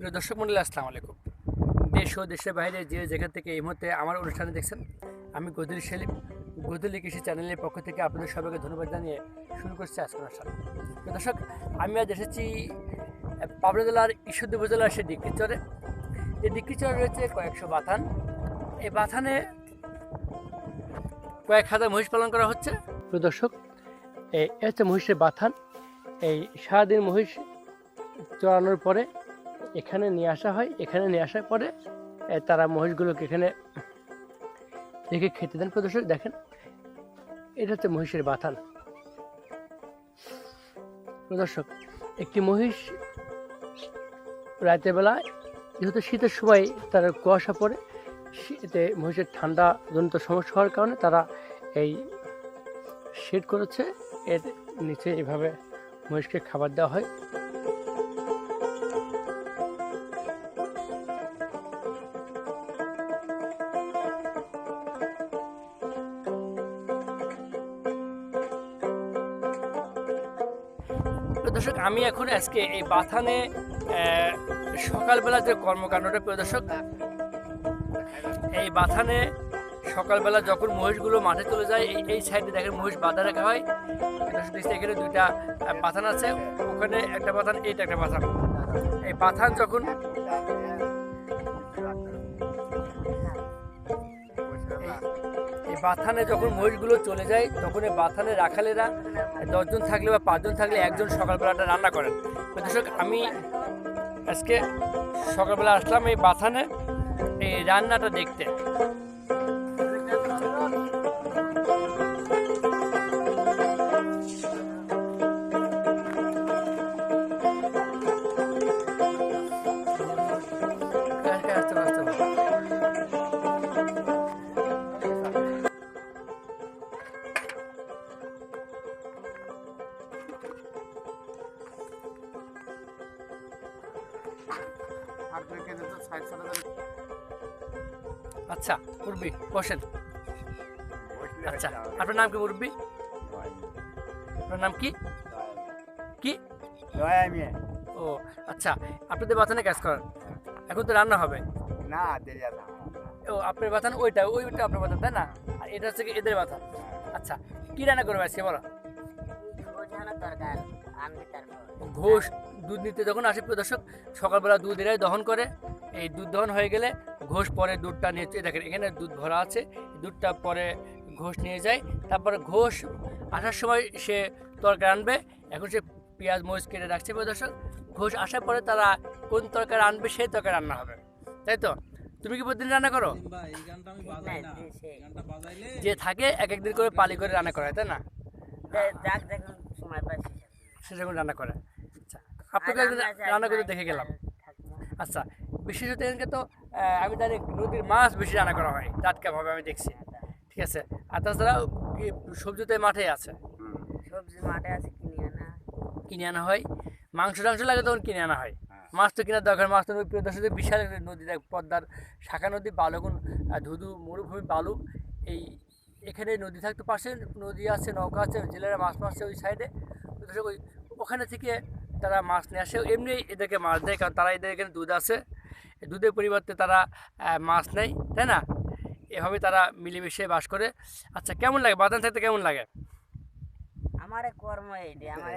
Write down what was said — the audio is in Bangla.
প্রিয় দর্শক মন্ডলী, আসসালামু আলাইকুম। দেশ ও দেশের বাইরে যে যেখান থেকে এই মুহূর্তে আমার অনুষ্ঠানে দেখছেন, আমি গদুলি সেলিম। গদুলি কৃষি চ্যানেলের পক্ষ থেকে আপনাদের সবাইকে ধন্যবাদ জানিয়ে শুরু করছি আজকের অনুষ্ঠান। প্রিয় দর্শক, আমি আজ এসেছি পাবনা জেলার ঈশ্বরদী উপজেলার সে ডিক্রিচরে এই ডিক্রিচরে রয়েছে কয়েকশো বাথান। এই বাথানে কয়েক হাজার মহিষ পালন করা হচ্ছে। প্রিয় দর্শক এই হচ্ছে মহিষের বাথান। এই সারাদিন মহিষ চড়ানোর পরে এখানে নিয়ে আসা হয়। এখানে নিয়ে আসার পরে তারা মহিষগুলোকে এখানে রেখে খেতে দেন। প্রদর্শক, দেখেন, এটা হচ্ছে মহিষের বাথান। প্রদর্শক, একটি মহিষ রাতের বেলা যেহেতু শীতের সময় তারা কুয়াশা পড়ে শীতে মহিষের ঠান্ডা জনিত সমস্যা হওয়ার কারণে তারা এই শেড করেছে। এর নিচে এভাবে মহিষকে খাবার দেওয়া হয়। প্রিয় দর্শক আমি এখন আজকে এই বাথানে সকালবেলা যে কর্মকাণ্ডটা প্রদর্শক এই বাথানে সকালবেলা যখন মহিষগুলো মাঠে চলে যায়, এই এই সাইডে দেখেন মহিষ বাঁধা রাখা হয়। এখানে দুইটা বাথান আছে। ওখানে একটা বাথান, এইটা একটা বাথান। এই বাথান যখন বাথানে যখন মহিষগুলো চলে যায়, তখন এই বাথানে রাখালেরা দশজন থাকলে বা পাঁচজন থাকলে একজন সকালবেলাটা রান্না করেন। দর্শক, আমি আজকে সকালবেলা আসলাম এই বাথানে এই রান্নাটা দেখতে। আচ্ছা মুরব্বি বসেন। আচ্ছা আপনার নাম কি মুরব্বি? আপনার নাম কি? কি? ও আচ্ছা আপনাদের বাথানে কাজ করেন। এখন তো রান্না হবে। না ও আপনার বাথান ওইটা ওইটা আপনার বাথান তাই না? আর এটা হচ্ছে এদের বাথান আচ্ছা কি রান্না করবে আজকে বলো? ঘোষ দুধ নিতে যখন আসে প্রিয় দর্শক সকালবেলা দুধ এরাই দহন করে। এই দুধ দহন হয়ে গেলে ঘোষ পরে দুধটা নিয়ে দেখেন এখানে দুধ ভরা আছে। দুধটা পরে ঘোষ নিয়ে যায়। তারপরে ঘোষ আসার সময় সে তরকারি আনবে। এখন সে পেঁয়াজ মরিচ কেটে রাখছে প্রিয় দর্শক। ঘোষ আসার পরে তারা কোন তরকারি আনবে সেই তরকারি রান্না হবে। তাই তো? তুমি কি প্রতিদিন রান্না করো? বা এই গানটা আমি বাজাই না। এই গানটা বাজাইলে যে থাকে এক একদিন করে পালি করে রান্না করা তাই না? যাক দেখুন সময় পাচ্ছি সে যখন রান্না করে। আপনাকে রান্না করে দেখে গেলাম। আচ্ছা বিশেষত এখানকে তো আমি জানি নদীর মাছ বেশি রান্না করা হয় টাটকাভাবে আমি দেখছি। ঠিক আছে আর তাছাড়া সবজি তো মাঠেই আছে? সবজি মাঠে আছে কিনে আনা কিনে আনা হয়? মাংস টাংস লাগে তখন কিনে আনা হয়। মাছ তো কেনার দরকার মাছ তো প্রিয় দর্শকদের বিশাল নদী দেখ পদ্মার শাখা নদী বালুগুন ধুধু মরুভূমি বালু এই এখানে নদী থাকতে পাশে নদী আছে নৌকা আছে জেলেরা মাছ মারছে ওই সাইডে। দর্শক ওই ওখানে থেকে তারা মাছ নিয়ে আসে এমনি এদেরকে মাছ দেয় কারণ তারা এদের এখানে দুধ আছে দুধের পরিবর্তে তারা মাছ নেয় তাই না এভাবে তারা মিলেমিশে বাস করে আচ্ছা কেমন লাগে বাদান থাকতে কেমন লাগে আমার কর্ম এই আমার